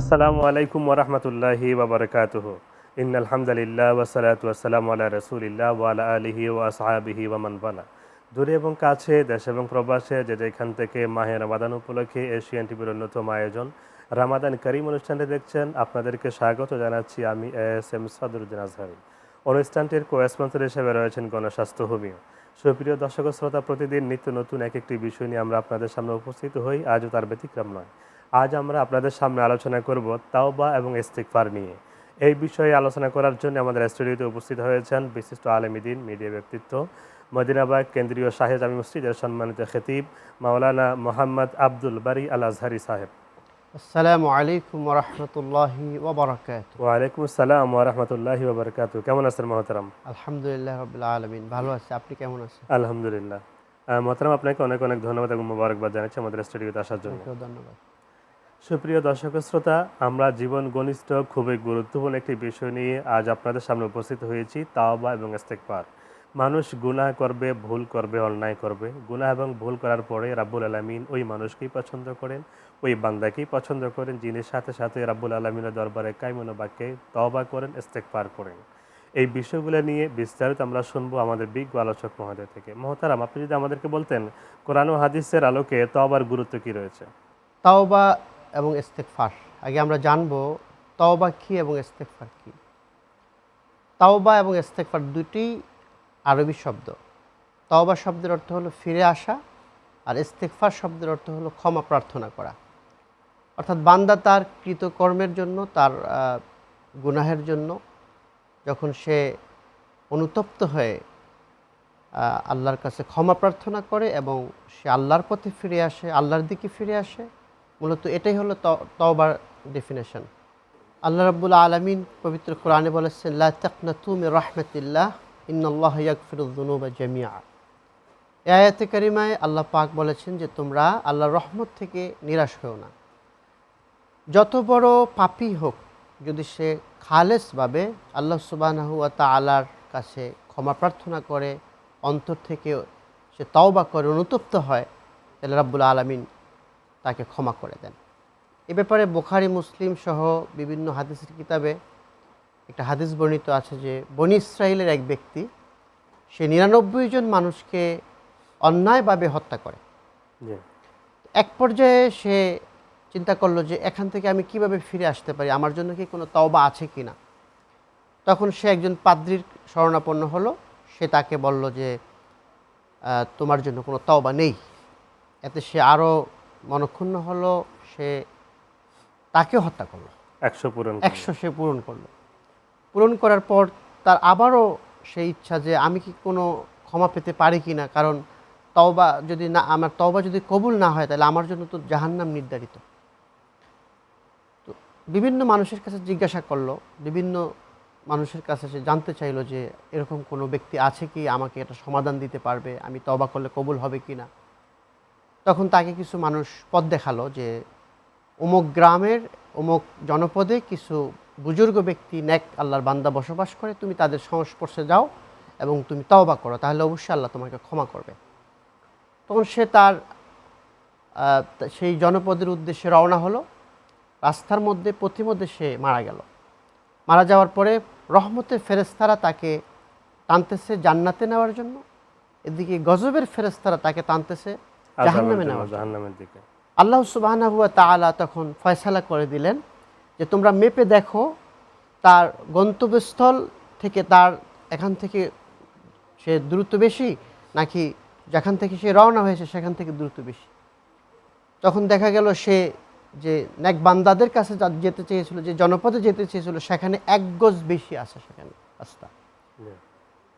আসসালামু আলাইকুম ওরহমতুল্লাহি ওবরকাতুহ ইন আলহামদুলিল্লাহ ওসালাত ওয়াসালাম আল্লাহ রসুলিল্লাহ ওয়ালা আলিহি ও আসহাবিহি ওয়ামান বালা দূরে এবং কাছে, দেশ এবং প্রবাসে, যে যেখান থেকে মাহে রামাদান উপলক্ষে এশিয়ান টিভির অন্যতম আয়োজন রামাদান করিম অনুষ্ঠানটি দেখছেন, আপনাদেরকে স্বাগত জানাচ্ছি আমি এস এম সাদুদ্দিন আজহারি। অনুষ্ঠানটির কো হিসেবে রয়েছেন গণস্বাস্থ্য হোমিও। সুপ্রিয় দর্শক শ্রোতা, প্রতিদিন নিত্য নতুন এক একটি বিষয় নিয়ে আমরা আপনাদের সামনে উপস্থিত হই। আজও তার ব্যতিক্রম নয়। আজ আমরা আপনাদের সামনে আলোচনা করব তাওবা এবং ইস্তিকফার নিয়ে। এই বিষয়ে আলোচনা করার জন্য আমাদের স্টুডিওতে উপস্থিত হয়েছেন বিশিষ্ট আলমীদিন মিডিয়া ব্যক্তিত্ব মদিনাবাগ কেন্দ্রীয় শাহেদ আমি মসজিদের সম্মানিত খতিব মাওলানা মোহাম্মদ আব্দুল বারি আল আজহারি সাহেব। আসসালামু আলাইকুম রহমতুল্লাহি ওবরাকাত ওয়ালাইকুম আসসালাম ওরহমতুল্লাহি ওবরকাতু কেমন আছেন মহতারাম? আলহামদুলিল্লাহ রবিল্লা আলমিন ভালো আছে। আপনি কেমন আছেন? আলহামদুলিল্লাহ। মহতারাম আপনাকে অনেক অনেক ধন্যবাদ এবং মোবারকবাদ জানাচ্ছি আমাদের স্টুডিওতে আসার জন্য। ধন্যবাদ। সুপ্রিয় দর্শক শ্রোতা, আমরা জীবন ঘনিষ্ঠ, খুবই গুরুত্বপূর্ণ একটি বিষয় নিয়ে আজ আপনাদের সামনে উপস্থিত হয়েছি, তাওবা এবং ইস্তেকবার মানুষ গুনাহ করবে, ভুল করবে, অন্যায় করবে। গুনাহ এবং ভুল করার পরে রাব্বুল আলমিন ওই মানুষকেই পছন্দ করেন, ওই বান্দাকেই পছন্দ করেন, যিনি সাথে সাথে রাব্বুল আলমিনের দরবারে কাইমন বাক্যে তওবা করেন ইস্তেকবার করেন। এই বিষয়গুলো নিয়ে বিস্তারিত আমরা শুনব আমাদের বিজ্ঞ আলোচক মহোদয় থেকে। মহতারাম, আপনি যদি আমাদেরকে বলতেন, কোরআন ও হাদিসের আলোকে তওবার গুরুত্ব কী রয়েছে? তাওবা এবং ইস্তেকফার আগে আমরা জানব তাওবা কি এবং ইস্তেকফার কি। তাওবা এবং ইস্তেকফার দুটি আরবি শব্দ। তাওবা শব্দের অর্থ হলো ফিরে আসা আর ইস্তেকফার শব্দের অর্থ হলো ক্ষমা প্রার্থনা করা। অর্থাৎ বান্দা তার কৃতকর্মের জন্য, তার গুনাহের জন্য যখন সে অনুতপ্ত হয়ে আল্লাহর কাছে ক্ষমা প্রার্থনা করে এবং সে আল্লাহর পথে ফিরে আসে, আল্লাহর দিকে ফিরে আসে মূলত এটাই হলো ত- তওবার ডেফিনেশন আল্লাহ রাব্বুল আলমিন পবিত্র কোরআনে বলেছেন, লা তাকনাতু মির রাহমাতিল্লাহ, ইন্নাল্লাহ ইয়াগফিরুয-যুনুবা জামিআ। এই আয়াতে কারিমায় আল্লাহ পাক বলেছেন যে, তোমরা আল্লাহর রহমত থেকে নিরাশ হও না। যত বড় পাপী হোক, যদি সে খালেসভাবে আল্লাহ সুবানাহু তালার কাছে ক্ষমা প্রার্থনা করে, অন্তর থেকে সে তওবা করে অনুতপ্ত হয়, তাহলে রাব্বুল আলমিন তাকে ক্ষমা করে দেন। এ ব্যাপারে বোখারি মুসলিম সহ বিভিন্ন হাদিসের কিতাবে একটা হাদিস বর্ণিত আছে যে বনি ইসরায়েলের এক ব্যক্তি সে নিরানব্বই জন মানুষকে অন্যায়ভাবে হত্যা করে। এক পর্যায়ে সে চিন্তা করল যে এখান থেকে আমি কীভাবে ফিরে আসতে পারি? আমার জন্য কি কোনো তওবা আছে কি না? তখন সে একজন পাদ্রির শরণাপন্ন হলো। সে তাকে বলল যে তোমার জন্য কোনো তওবা নেই। এতে সে আরও মনক্ষুণ্ণ হলো সে তাকেও হত্যা করল। একশো পূরণ একশো সে পূরণ করল। পূরণ করার পর তার আবারও সেই ইচ্ছা যে আমি কি কোনো ক্ষমা পেতে পারি কি না কারণ তওবা যদি না আমার তওবা যদি কবুল না হয় তাহলে আমার জন্য তো জাহান্নাম নির্ধারিত। তো বিভিন্ন মানুষের কাছে জিজ্ঞাসা করল বিভিন্ন মানুষের কাছে সে জানতে চাইলো যে এরকম কোনো ব্যক্তি আছে কি আমাকে এটা সমাধান দিতে পারবে আমি তবা করলে কবুল হবে কি না। তখন তাকে কিছু মানুষ পথ দেখাল যে অমুক গ্রামের, অমুক জনপদে কিছু বুজুর্গ ব্যক্তি নেক আল্লাহর বান্দা বসবাস করে, তুমি তাদের সংস্পর্শে যাও এবং তুমি তওবা করো, তাহলে অবশ্যই আল্লাহ তোমাকে ক্ষমা করবে। তখন সে তার সেই জনপদের উদ্দেশ্যে রওনা হলো। রাস্তার মধ্যে, পথিমধ্যে সে মারা গেল। মারা যাওয়ার পরে রহমতের ফেরেস্তারা তাকে টানতেছে জান্নাতে নেওয়ার জন্য। এদিকে গজবের ফেরেস্তারা তাকে টানতেছে। জাহান্নামে জন্য। জাহান্নামের দিকে আল্লাহ সুবাহানাহু ওয়া তাআলা তখন ফয়সালা করে দিলেন যে তোমরা মেপে দেখো তার গন্তব্যস্থল থেকে তার এখান থেকে সে দ্রুত বেশি নাকি যেখান থেকে সে রওনা হয়েছে সেখান থেকে দ্রুত বেশি তখন দেখা গেল সে যে নেক বান্দাদের কাছে যেতে চেয়েছিল যে জনপদে যেতে চেয়েছিল সেখানে এক গজ বেশি আছে সেখানে রাস্তা।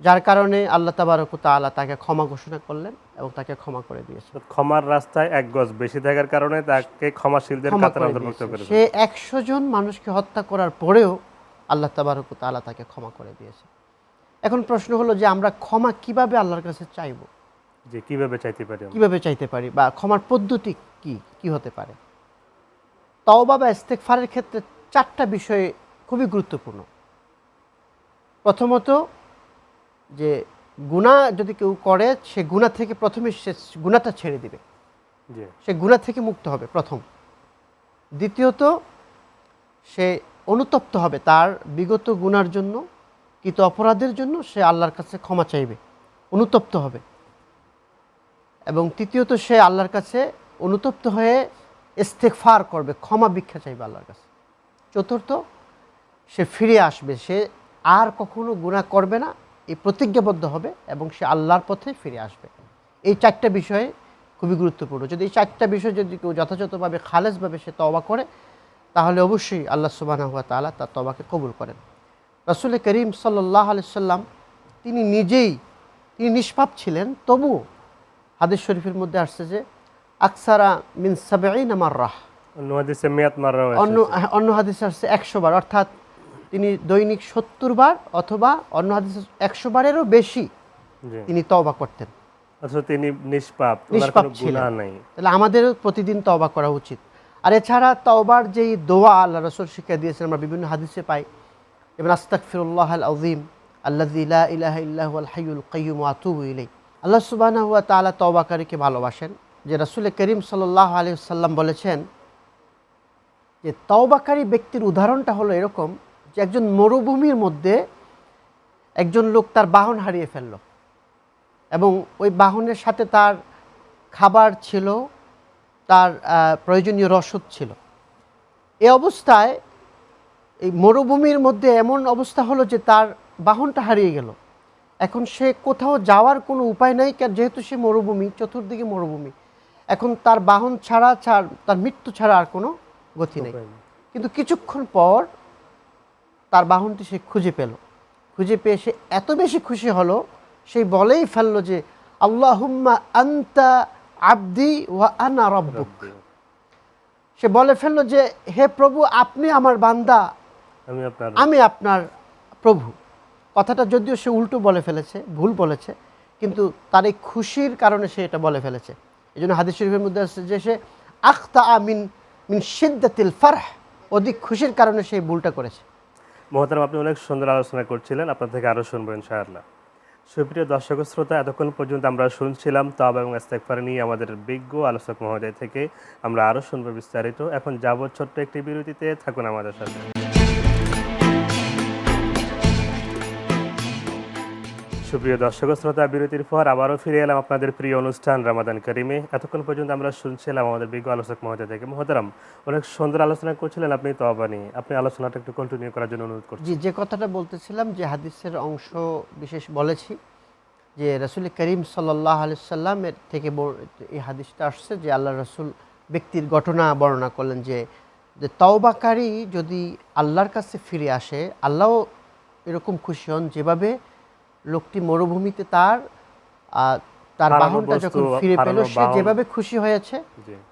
যার কারণে আল্লাহ তাবারক তাআলা তাকে ক্ষমা ঘোষণা করলেন এবং তাকে ক্ষমা করে দিয়েছে ক্ষমার রাস্তায় এক গজ বেশি থাকার কারণে তাকে ক্ষমাশীলদের ক্ষমা কাতারে অন্তর্ভুক্ত করে সে একশো জন মানুষকে হত্যা করার পরেও আল্লাহ তাবারক তাআলা তাকে ক্ষমা করে দিয়েছে এখন প্রশ্ন হলো যে আমরা ক্ষমা কীভাবে আল্লাহর কাছে চাইব? যে কীভাবে চাইতে পারি কীভাবে চাইতে পারি বা ক্ষমার পদ্ধতি কি কি হতে পারে? তওবা বা ইস্তেকফারের ক্ষেত্রে চারটা বিষয় খুবই গুরুত্বপূর্ণ। প্রথমত যে গুনাহ যদি কেউ করে সে গুনাহ থেকে প্রথমে সে গুনাহটা ছেড়ে দিবে। সে গুনাহ থেকে মুক্ত হবে প্রথম। দ্বিতীয়ত সে অনুতপ্ত হবে তার বিগত গুনার জন্য কৃত অপরাধের জন্য সে আল্লাহর কাছে ক্ষমা চাইবে অনুতপ্ত হবে। এবং তৃতীয়ত সে আল্লাহর কাছে অনুতপ্ত হয়ে ইস্তেকফার করবে ক্ষমা ভিক্ষা চাইবে আল্লাহর কাছে। চতুর্থ সে ফিরে আসবে সে আর কখনো গুনাহ করবে না এই প্রতিজ্ঞাবদ্ধ হবে এবং সে আল্লাহর পথে ফিরে আসবে। এই চারটা বিষয়ে খুবই গুরুত্বপূর্ণ। যদি এই চারটা বিষয় যদি কেউ যথাযথভাবে খালেজভাবে সে তওবা করে তাহলে অবশ্যই আল্লাহ সুবাহ তাআলা তার তবাকে কবুল করেন। রসুল করিম সাল্লাহ আলিয়াল্লাম তিনি নিজেই তিনি নিষ্পাপ ছিলেন তবুও হাদিস শরীফের মধ্যে আসছে যে আকসারা মিন সাবেইন আমার রাহ অন্য হাদিসে মেয়াত মারা অন্য অন্য হাদিসে আসছে একশো বার। অর্থাৎ তিনি দৈনিক সত্তর বার অথবা অন্য হাদিসে একশো বারেরও বেশি তিনি তওবা করতেন। তিনি নিষ্পাপ নিষ্পাপ ছিলেন। তাহলে আমাদেরও প্রতিদিন তওবা করা উচিত। আর এছাড়া তওবার যেই দোয়া আল্লাহ রসুল শিক্ষা দিয়েছেন আমরা বিভিন্ন হাদিসে পাই যেমন আস্তাক ফিরুল্লাহ আল আজিম আল্লাহ ইলাহ ইল্লাহ হাইউল কাইয়ুম আতুবু ইলাই আল্লাহ সুবাহ হুয়া তওবাকারীকে ভালোবাসেন। যে রাসূল করিম সাল্লাম বলেছেন যে তওবাকারী ব্যক্তির উদাহরণটা হলো এরকম যে একজন মরুভূমির মধ্যে একজন লোক তার বাহন হারিয়ে ফেলল। এবং ওই বাহনের সাথে তার খাবার ছিল তার প্রয়োজনীয় রসদ ছিল। এ অবস্থায় এই মরুভূমির মধ্যে এমন অবস্থা হলো যে তার বাহনটা হারিয়ে গেল। এখন সে কোথাও যাওয়ার কোনো উপায় নাই কারণ যেহেতু সে মরুভূমি চতুর্দিকে মরুভূমি এখন তার বাহন ছাড়া ছাড় তার মৃত্যু ছাড়া আর কোনো গতি নেই। কিন্তু কিছুক্ষণ পর তার বাহনটি সে খুঁজে পেল। খুঁজে পেয়ে সে এত বেশি খুশি হলো সেই বলেই ফেলল যে আল্লাহুম্মা আন্তা আব্দি ওয়া আনা রব্বুক। সে বলে ফেলল যে হে প্রভু আপনি আমার বান্দা আমি আপনার আমি আপনার প্রভু। কথাটা যদিও সে উল্টো বলে ফেলেছে ভুল বলেছে কিন্তু তার এই খুশির কারণে সে এটা বলে ফেলেছে। এই জন্য হাদিস শরীফের মধ্যে আসছে যে সে আখতা আমিন মিন সিদ্দাতিল ফারহ অধিক খুশির কারণে সেই ভুলটা করেছে। মহতারাম, আপনি অনেক সুন্দর আলোচনা করছিলেন, আপনার থেকে আরও শুনব ইনশাআল্লাহ। সুপ্রিয় দর্শক শ্রোতা, এতক্ষণ পর্যন্ত আমরা শুনছিলাম তব এবং ইস্তেকফার নিয়ে আমাদের বিজ্ঞ আলোচক মহোদয় থেকে আমরা আরও শুনব বিস্তারিত। এখন যাব ছোট্ট একটি বিরতিতে থাকুন আমাদের সাথে। সুপ্রিয় দর্শক, শ্রোতা বিরতির পর আবারও ফিরে এলাম আপনাদের প্রিয় অনুষ্ঠান রামাদান করিমে। এতক্ষণ পর্যন্ত আমরা শুনছিলাম আমাদের বিজ্ঞ আলোচক মহোদয় থেকে। মহতারাম অনেক সুন্দর আলোচনা করছিলেন আপনি তবা নিয়ে। আপনি আলোচনাটা একটু কন্টিনিউ করার জন্য অনুরোধ করছি। যে কথাটা বলতেছিলাম, যে হাদিসের অংশ বিশেষ বলেছি, যে রসুল করিম সাল্লাহ আলিয়াল্লামের থেকে এই হাদিসটা আসছে যে আল্লাহ রসুল ব্যক্তির ঘটনা বর্ণনা করলেন যে যে তওবাকারী যদি আল্লাহর কাছে ফিরে আসে, আল্লাহও এরকম খুশি হন যেভাবে লোকটি মরুভূমিতে তার তার বাহনটা যখন ফিরে পেল সে যেভাবে খুশি হয়েছে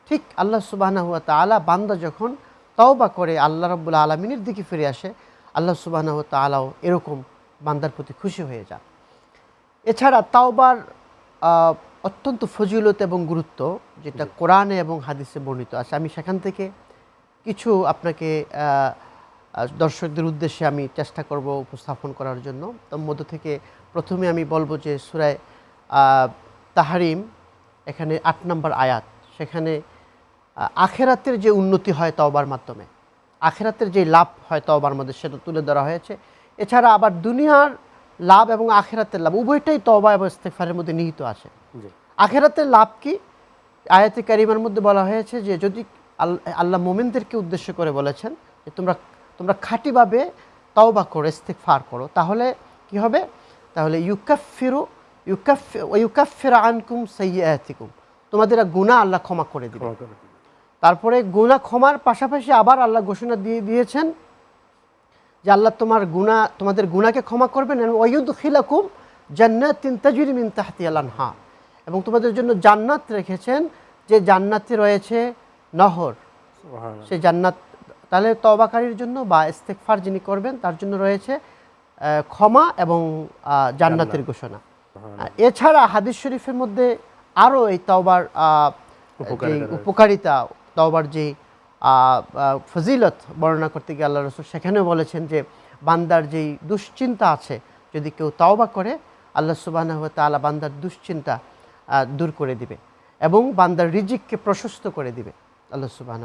ঠিক আল্লাহ সুবাহ হুয়া তাআলা বান্দা যখন তওবা করে আল্লাহ রব্বুল আলমিনের দিকে ফিরে আসে আল্লাহ সুবাহ তাআলাও এরকম বান্দার প্রতি খুশি হয়ে যান এছাড়া তাওবার অত্যন্ত ফজিলত এবং গুরুত্ব যেটা কোরআনে এবং হাদিসে বর্ণিত আছে। আমি সেখান থেকে কিছু আপনাকে দর্শকদের উদ্দেশ্যে আমি চেষ্টা করব উপস্থাপন করার জন্য। তার মধ্য থেকে প্রথমে আমি বলব যে সুরায় তাহারিম এখানে আট নম্বর আয়াত সেখানে আখেরাতের যে উন্নতি হয় তওবার মাধ্যমে আখেরাতের যে লাভ হয় তওবার মধ্যে সেটা তুলে ধরা হয়েছে। এছাড়া আবার দুনিয়ার লাভ এবং আখেরাতের লাভ উভয়টাই তওবা এবং ইস্তেগফারের মধ্যে নিহিত আছে। আখেরাতের লাভ কি? আয়াতে কারিমার মধ্যে বলা হয়েছে যে যদি আল- আল্লাহ মোমেনদেরকে উদ্দেশ্য করে বলেছেন যে তোমরা তোমরা খাঁটিভাবে তওবা করো ইস্তেগফার করো তাহলে কি হবে? তাহলে ইউকাফিরু ইউকাফ ইউকাফির আনকুম সাইয়াতিকুম তোমাদের গুনাহ আল্লাহ ক্ষমা করে দিবে। তারপরে গুনাহ ক্ষমার পাশাপাশি আবার আল্লাহ ঘোষণা দিয়ে দিয়েছেন যে আল্লাহ তোমার গুনাহ তোমাদের গুনাহকে ক্ষমা করবেন এবং ওয়ুদ খিলাকুম জান্নাতিন তাজরি মিন তাহতি আনহা এবং তোমাদের জন্য জান্নাত রেখেছেন যে জান্নাতে রয়েছে নহর। সেই জান্নাত তাহলে তবাকারীর জন্য বা ইস্তেকফার যিনি করবেন তার জন্য রয়েছে ক্ষমা এবং জান্নাতের ঘোষণা। এছাড়া হাদিস শরীফের মধ্যে আরও এই তাওবার উপকারিতা যে রয়েছে। উপকারিতা তওবার যে ফজিলত বর্ণনা করতে গিয়ে আল্লাহ রসুল সেখানেও বলেছেন যে বান্দার যেই দুশ্চিন্তা আছে যদি কেউ তাওবা করে আল্লাহ সুবাহ তাআলা বান্দার দুশ্চিন্তা দূর করে দিবে এবং বান্দার রিজিককে প্রশস্ত করে দিবে আল্লাহ সুবাহ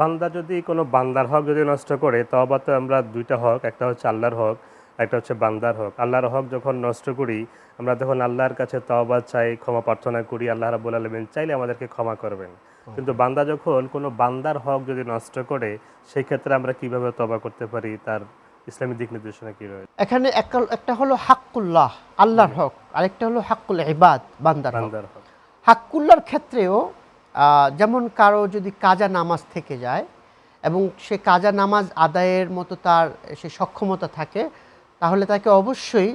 বান্দা যদি কোনো বান্দার হক যদি নষ্ট করে তবা তো আমরা দুইটা হক একটা হচ্ছে আল্লাহর হক একটা হচ্ছে বান্দার হক। আল্লাহর হক যখন নষ্ট করি আমরা তখন আল্লাহর কাছে তবা চাই ক্ষমা প্রার্থনা করি আল্লাহ রাবুল আলমিন চাইলে আমাদেরকে ক্ষমা করবেন। কিন্তু বান্দা যখন কোনো বান্দার হক যদি নষ্ট করে সেই ক্ষেত্রে আমরা কীভাবে তবা করতে পারি? তার ইসলামী দিক নির্দেশনা কি রয়েছে? এখানে একটা- হলো হাক্কুল্লাহ আল্লাহর হক। আরেকটা হলো হাক্কুল ইবাদ বান্দার বান্দার হক। হাক্কুল্লার ক্ষেত্রেও যেমন কারও যদি কাজা নামাজ থেকে যায় এবং সে কাজা নামাজ আদায়ের মতো তার সে সক্ষমতা থাকে তাহলে তাকে অবশ্যই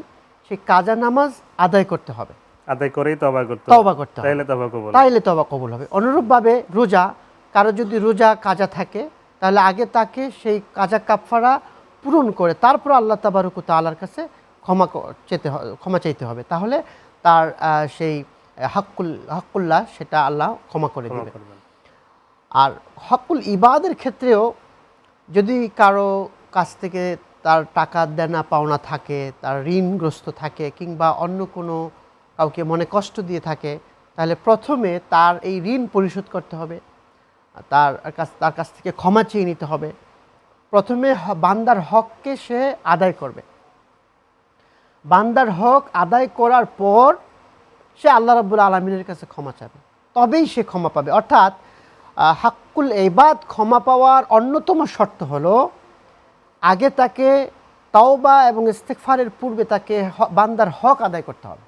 সেই কাজা নামাজ আদায় করতে হবে। আদায় করেই তবা করতে। তওবা করতে হবে। তাইলে তবা কবল তাইলে তবা কবুল হবে। অনুরূপভাবে রোজা কারও যদি রোজা কাজা থাকে তাহলে আগে তাকে সেই কাজা কাফারা পূরণ করে তারপর আল্লাহ তাবারুকু তালার কাছে ক্ষমা চেতে ক্ষমা চাইতে হবে। তাহলে তার সেই হাক্কুল হাক্কুল্লাহ সেটা আল্লাহ ক্ষমা করে দেবে আর হকুল ইবাদের ক্ষেত্রেও যদি কারও কাছ থেকে তার টাকা দেনা পাওনা থাকে, তার ঋণগ্রস্ত থাকে কিংবা অন্য কোনো কাউকে মনে কষ্ট দিয়ে থাকে, তাহলে প্রথমে তার এই ঋণ পরিশোধ করতে হবে। তার কাছ তার কাছ থেকে ক্ষমা চেয়ে নিতে হবে। প্রথমে বান্দার হককে সে আদায় করবে। বান্দার হক আদায় করার পর সে আল্লাহ রাব্বুল আলমিনের কাছে ক্ষমা চাবে। তবেই সে ক্ষমা পাবে। অর্থাৎ হাক্কুল এবাদ ক্ষমা পাওয়ার অন্যতম শর্ত হলো আগে তাকে তাওবা এবং ইস্তেকফারের পূর্বে তাকে বান্দার হক আদায় করতে হবে।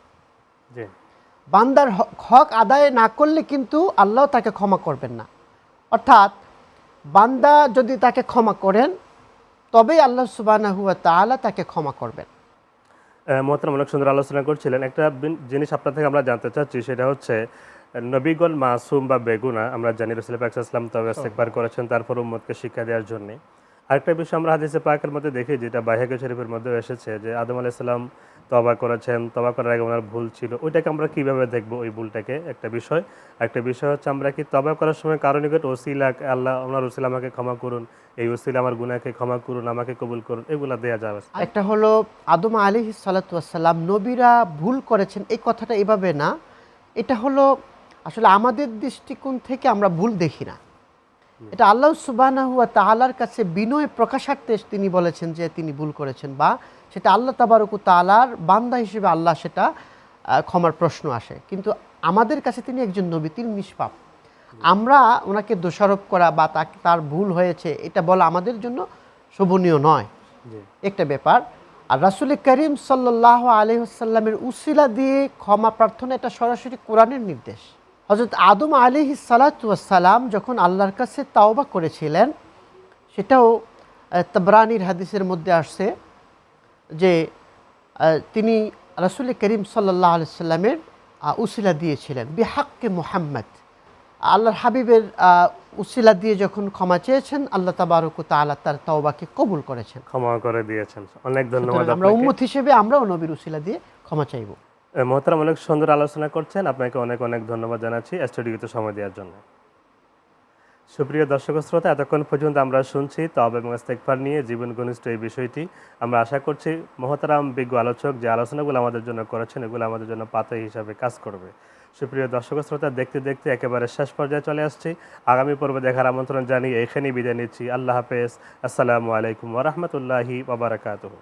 বান্দার হক আদায় না করলে কিন্তু আল্লাহ তাকে ক্ষমা করবেন না। অর্থাৎ বান্দা যদি তাকে ক্ষমা করেন তবেই আল্লাহ সুবাহ হুয়া তাআলা তাকে ক্ষমা করবেন। মহতরম অনেক সুন্দর আলোচনা করছিলেন। একটা জিনিস আপনার থেকে আমরা জানতে চাচ্ছি সেটা হচ্ছে নবীগণ মাসুম বা বেগুনা আমরা জানি রসুল পাকসাল্লাম তবে ইস্তেকবার করেছেন তারপর উম্মতকে শিক্ষা দেওয়ার জন্য। আরেকটা বিষয় আমরা হাদিসে পাকের মধ্যে দেখি, যেটা বাইহাকে শরীফের মধ্যে এসেছে, যে আদম আলাইসাল্লাম তবা করেছেন। তবা করার আগে ওনার ভুল ছিল। ওইটাকে আমরা কীভাবে দেখব ওই ভুলটাকে? একটা বিষয়। একটা বিষয় হচ্ছে আমরা কি তবা করার সময় কারও নিকট ওসিলা, আল্লাহ, ওনার ওসিলা আমাকে ক্ষমা করুন, এই ওসিলা আমার গুনাকে ক্ষমা করুন, আমাকে কবুল করুন, এগুলো দেওয়া যাবে একটা হলো আদম আলী সালাতাম নবীরা ভুল করেছেন, এই কথাটা এভাবে না। এটা হলো আসলে আমাদের দৃষ্টিকোণ থেকে আমরা ভুল দেখি না। এটা আল্লাহ সুবাহ তাআলার কাছে বিনয় প্রকাশার্থে তিনি বলেছেন যে তিনি ভুল করেছেন বা সেটা আল্লাহ তাবারকু তাআলার বান্দা হিসেবে আল্লাহ সেটা ক্ষমার প্রশ্ন আসে। কিন্তু আমাদের কাছে তিনি একজন নবী তিনি নিষ্পাপ। আমরা ওনাকে দোষারোপ করা বা তাকে তার ভুল হয়েছে এটা বলা আমাদের জন্য শোভনীয় নয়। একটা ব্যাপার আর রাসুল করিম সাল্লাহ আলহিহাল্লামের উসিলা দিয়ে ক্ষমা প্রার্থনা এটা সরাসরি কোরআনের নির্দেশ। হজরত আদম আলী সালাতাম যখন আল্লাহর কাছে তাওবা করেছিলেন সেটাও তাবরানির হাদিসের মধ্যে আসছে যে তিনি রাসুল করিম সাল্লাহ আলসালামের উসিলা দিয়েছিলেন বিহাক্কে মোহাম্মদ। আল্লাহর হাবিবের উসিলা দিয়ে যখন ক্ষমা চেয়েছেন আল্লাহ তাবারক তাআলা তার তাওবাকে কবুল করেছেন। ক্ষমা করে দিয়েছেন। অনেক ধন্যবাদ আমরা উম্মত হিসেবে আমরাও নবীর উসিলা দিয়ে ক্ষমা চাইব। মহতারাম অনেক সুন্দর আলোচনা করছেন। আপনাকে অনেক অনেক ধন্যবাদ জানাচ্ছি স্টুডিওতে সময় দেওয়ার জন্য। সুপ্রিয় দর্শক শ্রোতা, এতক্ষণ পর্যন্ত আমরা শুনছি তব এবং ইস্তেকফার নিয়ে জীবন ঘনিষ্ঠ এই বিষয়টি। আমরা আশা করছি মহতারাম বিজ্ঞ আলোচক যে আলোচনাগুলো আমাদের জন্য করেছেন, এগুলো আমাদের জন্য পাতাই হিসাবে কাজ করবে। সুপ্রিয় দর্শক শ্রোতা, দেখতে দেখতে একেবারে শেষ পর্যায়ে চলে আসছি। আগামী পর্বে দেখার আমন্ত্রণ জানিয়ে এখানেই বিদায় নিচ্ছি। আল্লাহ হাফেজ। আসসালামু আলাইকুম ওরহমতুল্লাহি ওবরাকাতুহ